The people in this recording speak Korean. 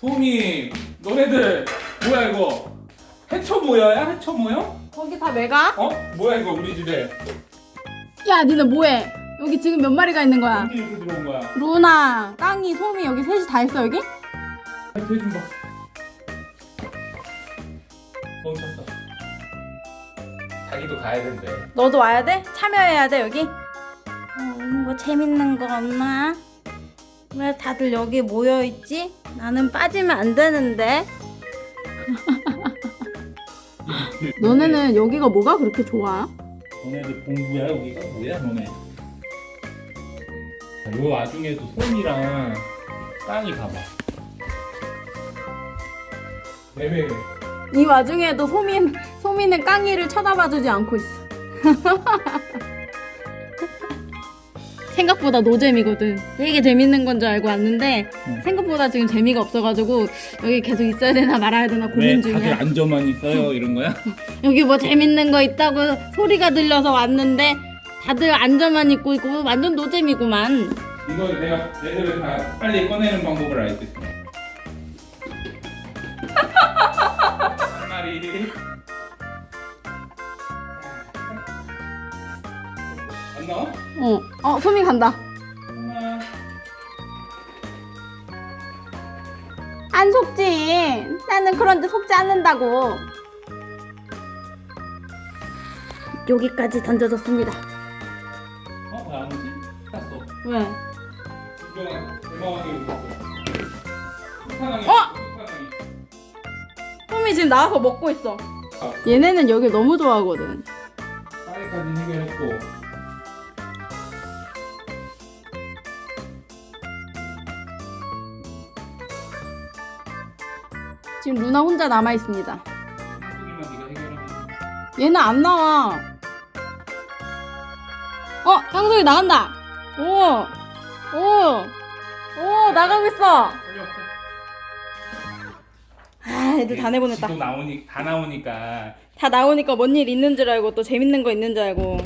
솜이 너네들 뭐야 이거 해초 모여야 해초 모여? 거기 다 왜 가? 어? 뭐야 이거 우리 집에 야 니네 뭐해? 여기 지금 몇 마리가 있는 거야? 언제 이렇게 들어온 거야? 루나, 땅이, 솜이 여기 셋이 다 있어 여기? 대좀 봐. 멈췄어. 자기도 가야 된대. 너도 와야 돼? 참여해야 돼 여기? 어, 뭐 재밌는 거 없나? 왜 다들 여기 모여 있지? 나는 빠지면 안 되는데. 너네는 여기가 뭐가 그렇게 좋아? 너네들 공부야 여기가 뭐야 너네? 요 와중에도 솜이랑 땅이 가봐. 내외 이 와중에도 소민 소민은 깡이를 쳐다봐주지 않고 있어. 생각보다 노잼이거든. 되게 재밌는 건 줄 알고 왔는데 응. 생각보다 지금 재미가 없어가지고 여기 계속 있어야 되나 말아야 되나 왜 고민 다들 중이야. 앉아만 있어요 이런 거야? 여기 뭐 재밌는 거 있다고 소리가 들려서 왔는데 다들 앉아만 있고 있고 완전 노잼이구만. 이거 내가 얘들을 다 빨리 꺼내는 방법을 알겠어. 한 마리. 안 나와? 어, 어 소민 간다. 엄마. 안 속지. 나는 그런데 속지 않는다고. 여기까지 던져졌습니다. 어? 왜안 오지? 탔어. 왜? 이거가 대마왕이 오고 있어. 북한왕이. 어? 소미 지금 나와서 먹고 있어. 아, 얘네는 여기 너무 좋아하거든. 까리까지 해결했고. 지금 루나 혼자 남아 있습니다. 얘는 안 나와. 어, 향수이 나간다. 오, 오, 오, 나가고 있어. 아, 애들 다 내보냈다. 지도 나오니 다 나오니까 다 나오니까 뭔 일 있는 줄 알고 또 재밌는 거 있는 줄 알고.